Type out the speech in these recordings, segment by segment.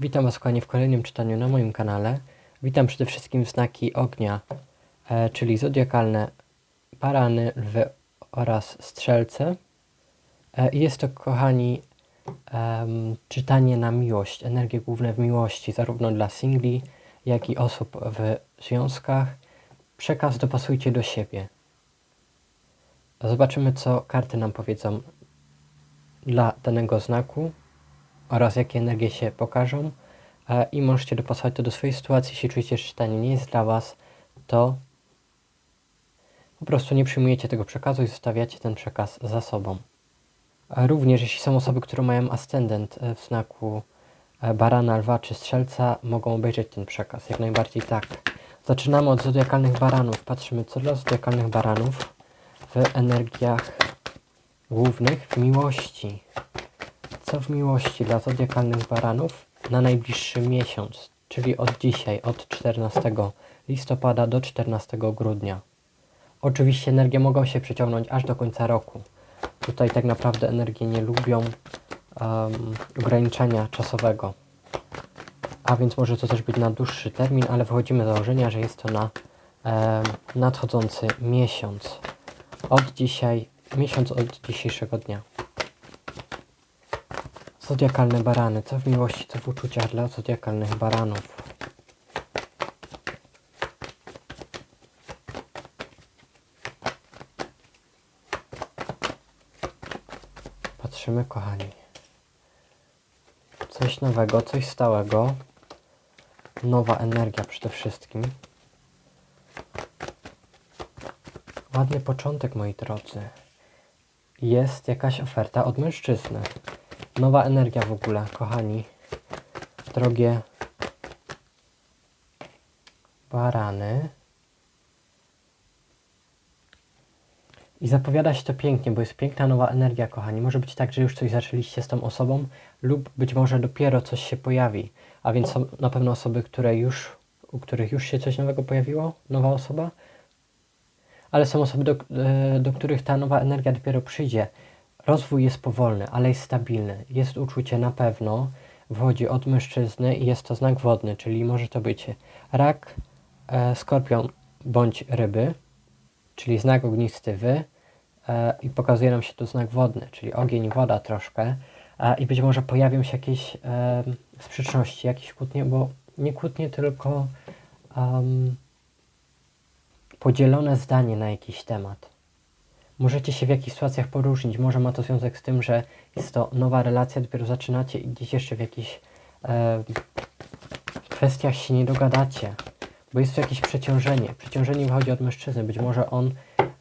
Witam Was kochani w kolejnym czytaniu na moim kanale. Witam przede wszystkim znaki ognia, e, czyli zodiakalne barany, lwy oraz strzelce. E, jest to kochani em, czytanie na miłość, energie główne w miłości, zarówno dla singli, jak i osób w związkach. Przekaz dopasujcie do siebie. Zobaczymy co karty nam powiedzą dla danego znaku oraz jakie energie się pokażą e, i możecie dopasować to do swojej sytuacji. Jeśli czujecie, że czytanie nie jest dla Was, to po prostu nie przyjmujecie tego przekazu i zostawiacie ten przekaz za sobą. A również jeśli są osoby, które mają ascendent e, w znaku e, barana, lwa czy strzelca, mogą obejrzeć ten przekaz. Jak najbardziej tak. Zaczynamy od zodiakalnych baranów. Patrzymy, co dla zodiakalnych baranów w energiach głównych w miłości. Co w miłości dla zodiakalnych baranów na najbliższy miesiąc, czyli od dzisiaj, od 14 listopada do 14 grudnia. Oczywiście energie mogą się przeciągnąć aż do końca roku. Tutaj tak naprawdę energie nie lubią um, ograniczenia czasowego. A więc może to też być na dłuższy termin, ale wychodzimy z założenia, że jest to na um, nadchodzący miesiąc. Od dzisiaj, miesiąc od dzisiejszego dnia. Zodiakalne barany. Co w miłości, co w uczuciach dla zodiakalnych baranów? Patrzymy, kochani. Coś nowego, coś stałego. Nowa energia przede wszystkim. Ładny początek, moi drodzy. Jest jakaś oferta od mężczyzny. Nowa energia w ogóle, kochani. Drogie barany. I zapowiada się to pięknie, bo jest piękna nowa energia, kochani. Może być tak, że już coś zaczęliście z tą osobą, lub być może dopiero coś się pojawi. A więc są na pewno osoby, które już, u których już się coś nowego pojawiło, nowa osoba. Ale są osoby, do, e, do których ta nowa energia dopiero przyjdzie. Rozwój jest powolny, ale jest stabilny. Jest uczucie na pewno, wchodzi od mężczyzny i jest to znak wodny, czyli może to być rak, e, skorpion bądź ryby, czyli znak ognisty wy e, i pokazuje nam się tu znak wodny, czyli ogień woda troszkę e, i być może pojawią się jakieś e, sprzeczności, jakieś kłótnie, bo nie kłótnie, tylko um, podzielone zdanie na jakiś temat. Możecie się w jakichś sytuacjach poróżnić. Może ma to związek z tym, że jest to nowa relacja, dopiero zaczynacie i gdzieś jeszcze w jakichś e, kwestiach się nie dogadacie, bo jest tu jakieś przeciążenie. Przeciążenie wychodzi od mężczyzny. Być może on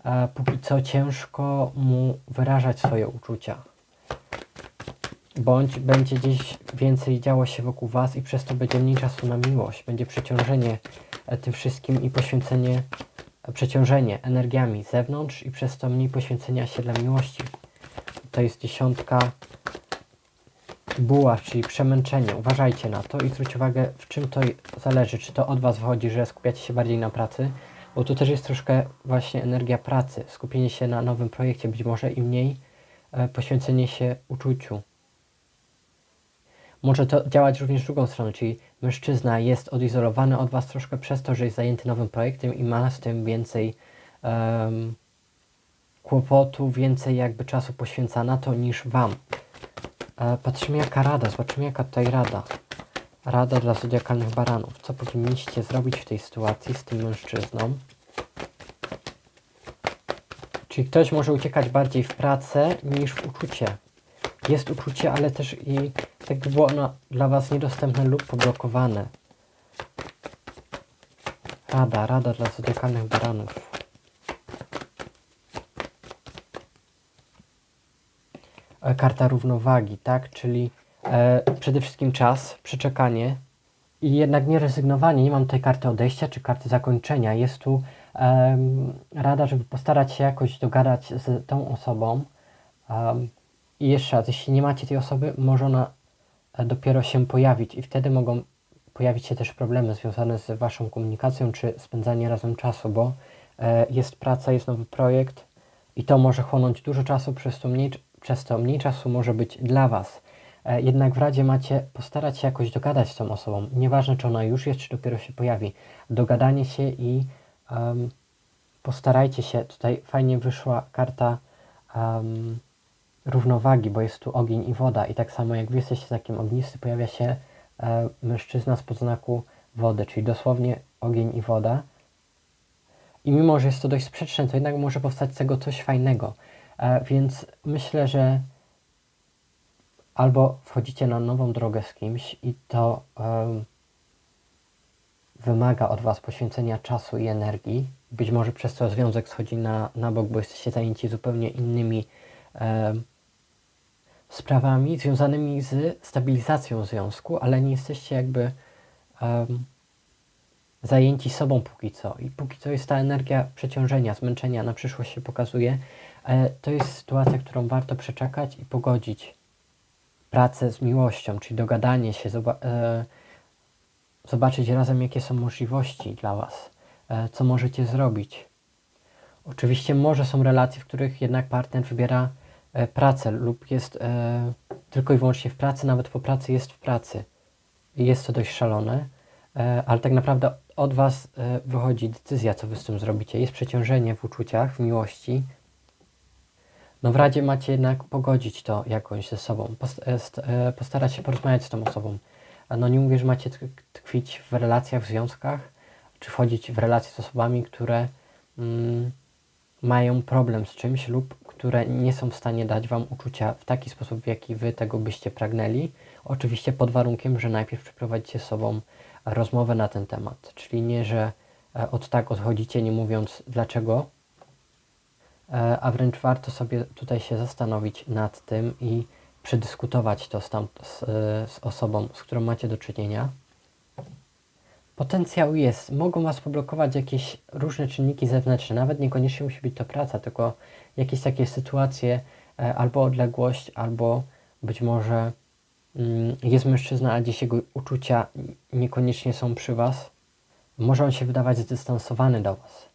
e, póki co ciężko mu wyrażać swoje uczucia. Bądź będzie gdzieś więcej działo się wokół Was i przez to będzie mniej czasu na miłość. Będzie przeciążenie e, tym wszystkim i poświęcenie przeciążenie energiami z zewnątrz i przez to mniej poświęcenia się dla miłości. To jest dziesiątka buław, czyli przemęczenie. Uważajcie na to i zwróćcie uwagę, w czym to zależy. Czy to od Was wychodzi, że skupiacie się bardziej na pracy, bo tu też jest troszkę właśnie energia pracy, skupienie się na nowym projekcie być może i mniej e, poświęcenie się uczuciu. Może to działać również w drugą stronę, czyli mężczyzna jest odizolowany od Was troszkę przez to, że jest zajęty nowym projektem i ma z tym więcej um, kłopotu, więcej jakby czasu poświęca na to niż Wam. E, patrzymy jaka rada, zobaczymy jaka tutaj rada. Rada dla zodiakalnych baranów. Co powinniście zrobić w tej sytuacji z tym mężczyzną? Czyli ktoś może uciekać bardziej w pracę niż w uczucie. Jest uczucie, ale też i tak by było ono dla Was niedostępne lub poblokowane. Rada, rada dla zodiakalnych baranów. E, Karta równowagi, tak? Czyli e, przede wszystkim czas, przeczekanie i jednak nie rezygnowanie. Nie mam tutaj karty odejścia czy karty zakończenia. Jest tu e, rada, żeby postarać się jakoś dogadać z tą osobą. Um, I jeszcze raz, jeśli nie macie tej osoby, może ona dopiero się pojawić i wtedy mogą pojawić się też problemy związane z Waszą komunikacją czy spędzanie razem czasu, bo e, jest praca, jest nowy projekt i to może chłonąć dużo czasu, przez to mniej, przez to mniej czasu może być dla Was. E, jednak w Radzie macie postarać się jakoś dogadać z tą osobą. Nieważne, czy ona już jest, czy dopiero się pojawi. Dogadanie się i um, postarajcie się. Tutaj fajnie wyszła karta um, równowagi, bo jest tu ogień i woda. I tak samo jak wy jesteście takim ognisty, pojawia się e, mężczyzna z podznaku wody, czyli dosłownie ogień i woda. I mimo, że jest to dość sprzeczne, to jednak może powstać z tego coś fajnego. E, więc myślę, że albo wchodzicie na nową drogę z kimś i to um, wymaga od Was poświęcenia czasu i energii. Być może przez to związek schodzi na, na bok, bo jesteście zajęci zupełnie innymi um, sprawami związanymi z stabilizacją związku, ale nie jesteście jakby um, zajęci sobą póki co. I póki co jest ta energia przeciążenia, zmęczenia, na przyszłość się pokazuje. E, to jest sytuacja, którą warto przeczekać i pogodzić pracę z miłością, czyli dogadanie się, zoba e, zobaczyć razem, jakie są możliwości dla Was, e, co możecie zrobić. Oczywiście może są relacje, w których jednak partner wybiera pracę lub jest e, tylko i wyłącznie w pracy, nawet po pracy jest w pracy. Jest to dość szalone, e, ale tak naprawdę od Was e, wychodzi decyzja, co Wy z tym zrobicie. Jest przeciążenie w uczuciach, w miłości, no w Radzie macie jednak pogodzić to jakoś ze sobą, e, e, postarać się porozmawiać z tą osobą. No nie mówię, że macie tkwić w relacjach, w związkach, czy wchodzić w relacje z osobami, które mm, mają problem z czymś lub które nie są w stanie dać Wam uczucia w taki sposób, w jaki Wy tego byście pragnęli. Oczywiście pod warunkiem, że najpierw przeprowadzicie sobą rozmowę na ten temat. Czyli nie, że e, od tak odchodzicie, nie mówiąc dlaczego, E, a wręcz warto sobie tutaj się zastanowić nad tym i przedyskutować to z, tam, z, z osobą, z którą macie do czynienia. Potencjał jest. Mogą Was poblokować jakieś różne czynniki zewnętrzne, nawet niekoniecznie musi być to praca, tylko jakieś takie sytuacje, e, albo odległość, albo być może mm, jest mężczyzna, a gdzieś jego uczucia niekoniecznie są przy Was. Może on się wydawać zdystansowany do Was.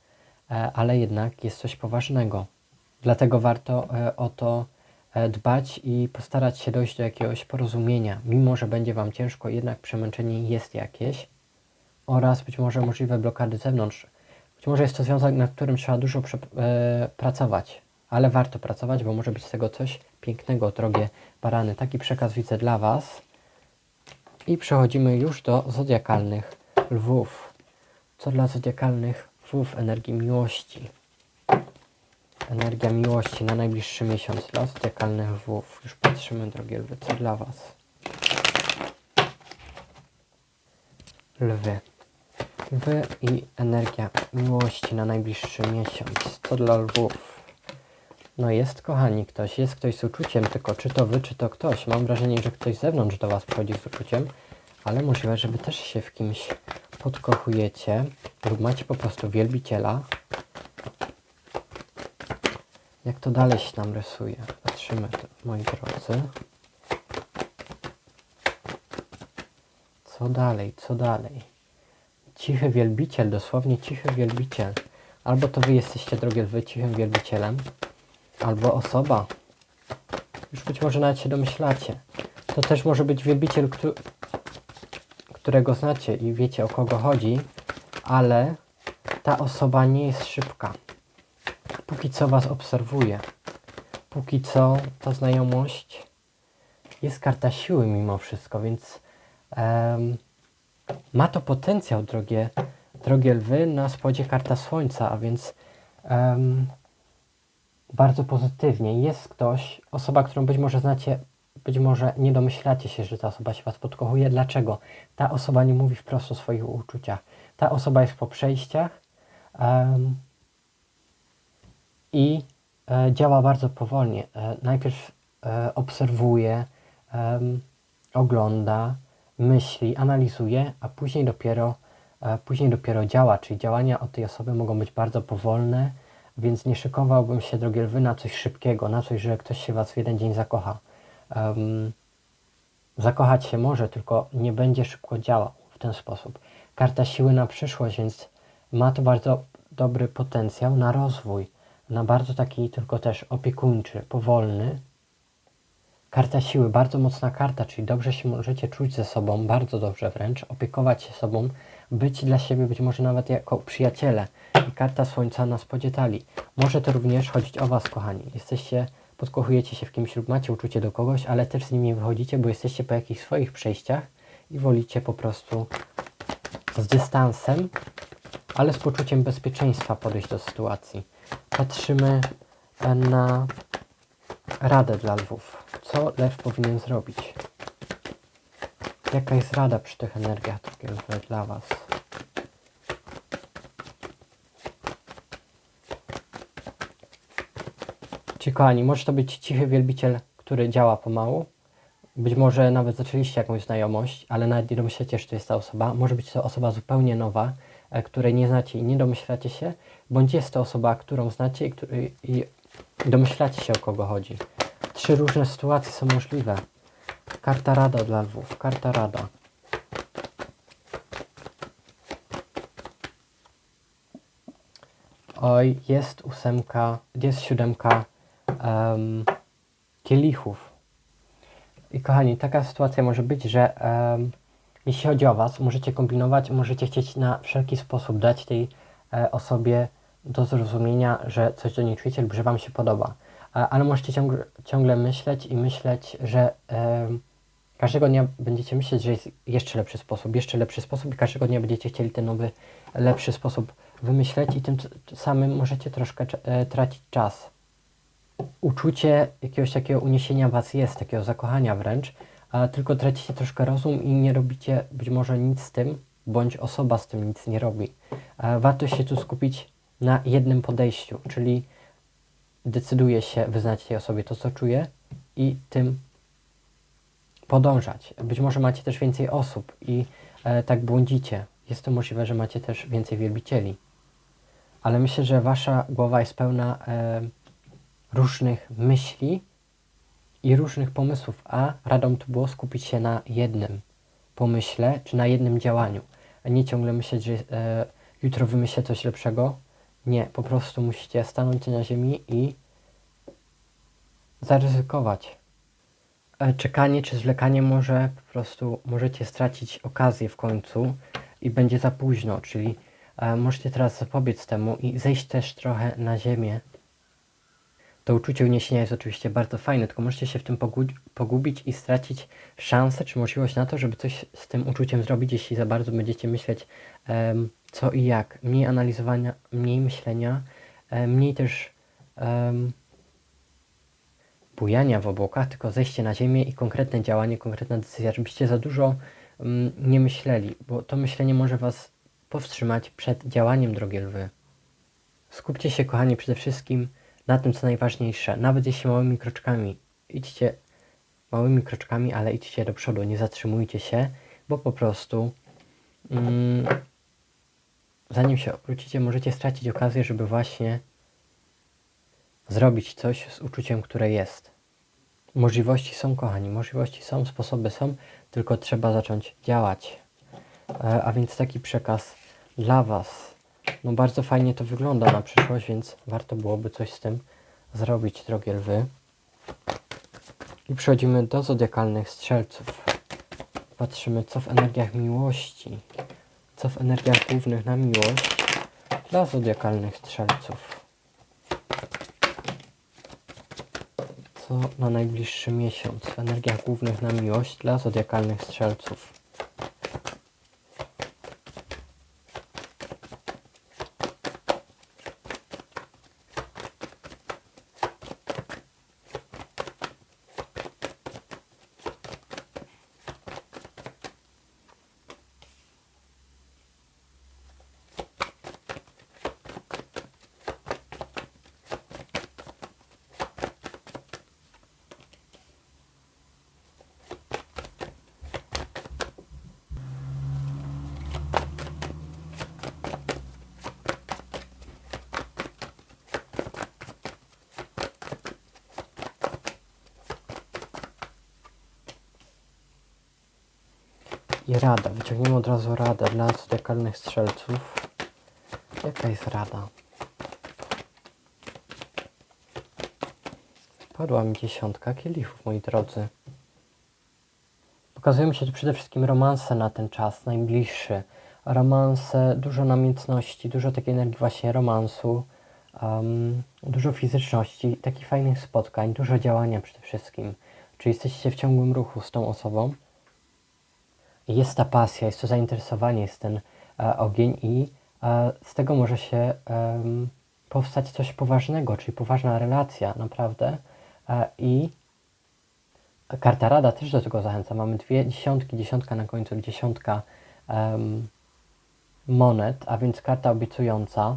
E, ale jednak jest coś poważnego. Dlatego warto e, o to dbać i postarać się dojść do jakiegoś porozumienia, mimo że będzie Wam ciężko, jednak przemęczenie jest jakieś oraz być może możliwe blokady zewnątrz. Być może jest to związek, nad którym trzeba dużo pracować, ale warto pracować, bo może być z tego coś pięknego, drogie barany. Taki przekaz widzę dla Was. I przechodzimy już do zodiakalnych lwów. Co dla zodiakalnych lwów energii miłości. Energia miłości na najbliższy miesiąc dla zodiakalnych lwów. Już patrzymy, drogie lwy, co dla Was. Lwy. Lwy i energia miłości na najbliższy miesiąc. Co dla lwów? No jest, kochani, ktoś, jest ktoś z uczuciem, tylko czy to wy, czy to ktoś. Mam wrażenie, że ktoś z zewnątrz do was przychodzi z uczuciem, ale możliwe, żeby też się w kimś podkochujecie lub macie po prostu wielbiciela. Jak to dalej się nam rysuje? Patrzymy, moi drodzy. Co dalej, co dalej? Cichy wielbiciel, dosłownie cichy wielbiciel. Albo to wy jesteście, drogie wy, cichym wielbicielem, albo osoba. Już być może nawet się domyślacie. To też może być wielbiciel, którego znacie i wiecie o kogo chodzi, ale ta osoba nie jest szybka. Póki co Was obserwuje. Póki co ta znajomość jest karta siły mimo wszystko, więc um, ma to potencjał, drogie, drogie lwy, na spodzie karta słońca, a więc um, bardzo pozytywnie. Jest ktoś, osoba, którą być może znacie być może nie domyślacie się, że ta osoba się Was podkochuje. Dlaczego? Ta osoba nie mówi wprost o swoich uczuciach. Ta osoba jest po przejściach um, i e, działa bardzo powolnie. E, najpierw e, obserwuje, ogląda, myśli, analizuje, a później dopiero, e, później dopiero działa. Czyli działania od tej osoby mogą być bardzo powolne, więc nie szykowałbym się, drogie lwy, na coś szybkiego, na coś, że ktoś się Was w jeden dzień zakocha um, zakochać się może, tylko nie będzie szybko działał w ten sposób. Karta siły na przyszłość, więc ma to bardzo dobry potencjał na rozwój, na bardzo taki tylko też opiekuńczy, powolny. Karta siły, bardzo mocna karta, czyli dobrze się możecie czuć ze sobą, bardzo dobrze wręcz, opiekować się sobą, być dla siebie być może nawet jako przyjaciele. I karta słońca na spodzie talii. Może to również chodzić o Was, kochani. Jesteście, podkochujecie się w kimś lub macie uczucie do kogoś, ale też z nim nie wychodzicie, bo jesteście po jakichś swoich przejściach i wolicie po prostu z dystansem, ale z poczuciem bezpieczeństwa podejść do sytuacji. Patrzymy e, na radę dla lwów. Co lew powinien zrobić? Jaka jest rada przy tych energiach takie lwy dla Was? Ci kochani, może to być cichy wielbiciel, który działa pomału. Być może nawet zaczęliście jakąś znajomość, ale nawet nie domyślacie, że to jest ta osoba. Może być to osoba zupełnie nowa, e, której nie znacie i nie domyślacie się, bądź jest to osoba, którą znacie i, który, i domyślacie się, o kogo chodzi. Trzy różne sytuacje są możliwe. Karta rada dla lwów. Karta rada. Oj, jest ósemka, jest siódemka um, kielichów. I kochani, taka sytuacja może być, że um, jeśli chodzi o Was, możecie kombinować, możecie chcieć na wszelki sposób dać tej e, osobie do zrozumienia, że coś do niej czujecie lub że Wam się podoba. E, ale możecie ciągle, ciągle myśleć i myśleć, że e, każdego dnia będziecie myśleć, że jest jeszcze lepszy sposób, jeszcze lepszy sposób i każdego dnia będziecie chcieli ten nowy, lepszy sposób wymyśleć i tym samym możecie troszkę e, tracić czas. Uczucie jakiegoś takiego uniesienia Was jest, takiego zakochania wręcz, a tylko tracicie troszkę rozum i nie robicie być może nic z tym, bądź osoba z tym nic nie robi. Warto się tu skupić na jednym podejściu, czyli decyduje się wyznać tej osobie to, co czuje i tym podążać. Być może macie też więcej osób i e, tak błądzicie. Jest to możliwe, że macie też więcej wielbicieli. Ale myślę, że wasza głowa jest pełna e, różnych myśli i różnych pomysłów, a radą tu było skupić się na jednym pomyśle czy na jednym działaniu, a nie ciągle myśleć, że e, jutro wymyślę coś lepszego, nie, po prostu musicie stanąć na ziemi i zaryzykować. E, czekanie czy zwlekanie może po prostu możecie stracić okazję w końcu i będzie za późno, czyli e, możecie teraz zapobiec temu i zejść też trochę na ziemię. To uczucie uniesienia jest oczywiście bardzo fajne, tylko możecie się w tym pogubić i stracić szansę czy możliwość na to, żeby coś z tym uczuciem zrobić, jeśli za bardzo będziecie myśleć um, co i jak. Mniej analizowania, mniej myślenia, um, mniej też um, bujania w obłokach, tylko zejście na ziemię i konkretne działanie, konkretna decyzja, żebyście za dużo um, nie myśleli, bo to myślenie może Was powstrzymać przed działaniem, drogie lwy. Skupcie się, kochani, przede wszystkim na tym, co najważniejsze, nawet jeśli małymi kroczkami. Idźcie małymi kroczkami, ale idźcie do przodu, nie zatrzymujcie się, bo po prostu mm, zanim się obrócicie, możecie stracić okazję, żeby właśnie zrobić coś z uczuciem, które jest. Możliwości są, kochani, możliwości są, sposoby są, tylko trzeba zacząć działać. E, a więc taki przekaz dla Was. No bardzo fajnie to wygląda na przyszłość, więc warto byłoby coś z tym zrobić, drogie lwy. I przechodzimy do zodiakalnych strzelców. Patrzymy, co w energiach miłości, co w energiach głównych na miłość dla zodiakalnych strzelców. Co na najbliższy miesiąc w energiach głównych na miłość dla zodiakalnych strzelców. I rada. Wyciągniemy od razu radę dla zodiakalnych strzelców. Jaka jest rada? Wypadła mi dziesiątka kielichów, moi drodzy. Pokazują się tu przede wszystkim romanse na ten czas, najbliższy. Romanse, dużo namiętności, dużo takiej energii właśnie romansu, um, dużo fizyczności, takich fajnych spotkań, dużo działania przede wszystkim. Czy jesteście w ciągłym ruchu z tą osobą? Jest ta pasja, jest to zainteresowanie, jest ten e, ogień i e, z tego może się em, powstać coś poważnego, czyli poważna relacja, naprawdę. E, I karta rada też do tego zachęca. Mamy dwie dziesiątki, dziesiątka na końcu, dziesiątka em, monet, a więc karta obiecująca.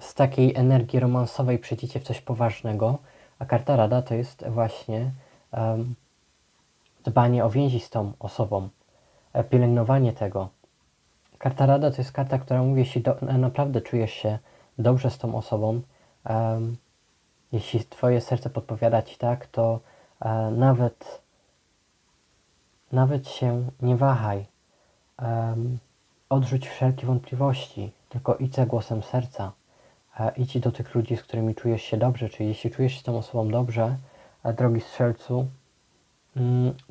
Z takiej energii romansowej przejdziecie w coś poważnego, a karta rada to jest właśnie em, dbanie o więzi z tą osobą, e, pielęgnowanie tego. Karta rada to jest karta, która mówi, jeśli do, naprawdę czujesz się dobrze z tą osobą, em, jeśli twoje serce podpowiada ci tak, to e, nawet nawet się nie wahaj. Em, odrzuć wszelkie wątpliwości, tylko idź za głosem serca. E, idź do tych ludzi, z którymi czujesz się dobrze, czyli jeśli czujesz się z tą osobą dobrze, e, drogi strzelcu,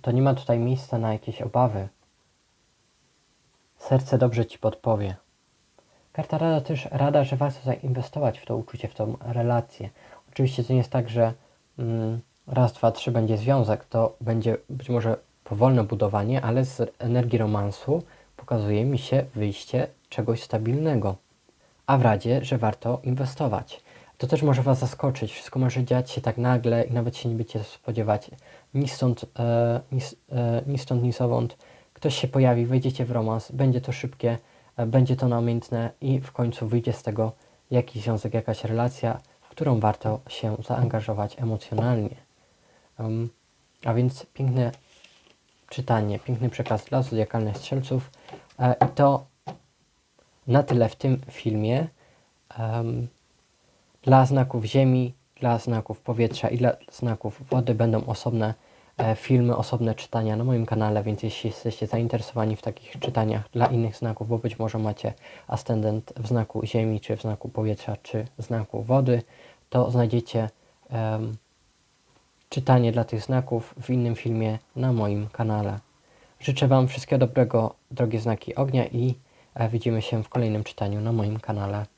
to nie ma tutaj miejsca na jakieś obawy. Serce dobrze ci podpowie. Karta rada też rada, że warto zainwestować w to uczucie, w tą relację. Oczywiście to nie jest tak, że mm, raz, dwa, trzy będzie związek, to będzie być może powolne budowanie, ale z energii romansu pokazuje mi się wyjście czegoś stabilnego. A w radzie, że warto inwestować. To też może Was zaskoczyć. Wszystko może dziać się tak nagle i nawet się nie będziecie spodziewać. Ni stąd, e, ni, e, ni stąd, ni zowąd. Ktoś się pojawi, wejdziecie w romans, będzie to szybkie, e, będzie to namiętne i w końcu wyjdzie z tego jakiś związek, jakaś relacja, w którą warto się zaangażować emocjonalnie. Um, a więc piękne czytanie, piękny przekaz dla zodiakalnych strzelców. E, I to na tyle w tym filmie. Um, dla znaków ziemi, dla znaków powietrza i dla znaków wody będą osobne e, filmy, osobne czytania na moim kanale, więc jeśli jesteście zainteresowani w takich czytaniach dla innych znaków, bo być może macie ascendent w znaku ziemi, czy w znaku powietrza, czy w znaku wody, to znajdziecie um, czytanie dla tych znaków w innym filmie na moim kanale. Życzę Wam wszystkiego dobrego, drogie znaki ognia i e, widzimy się w kolejnym czytaniu na moim kanale.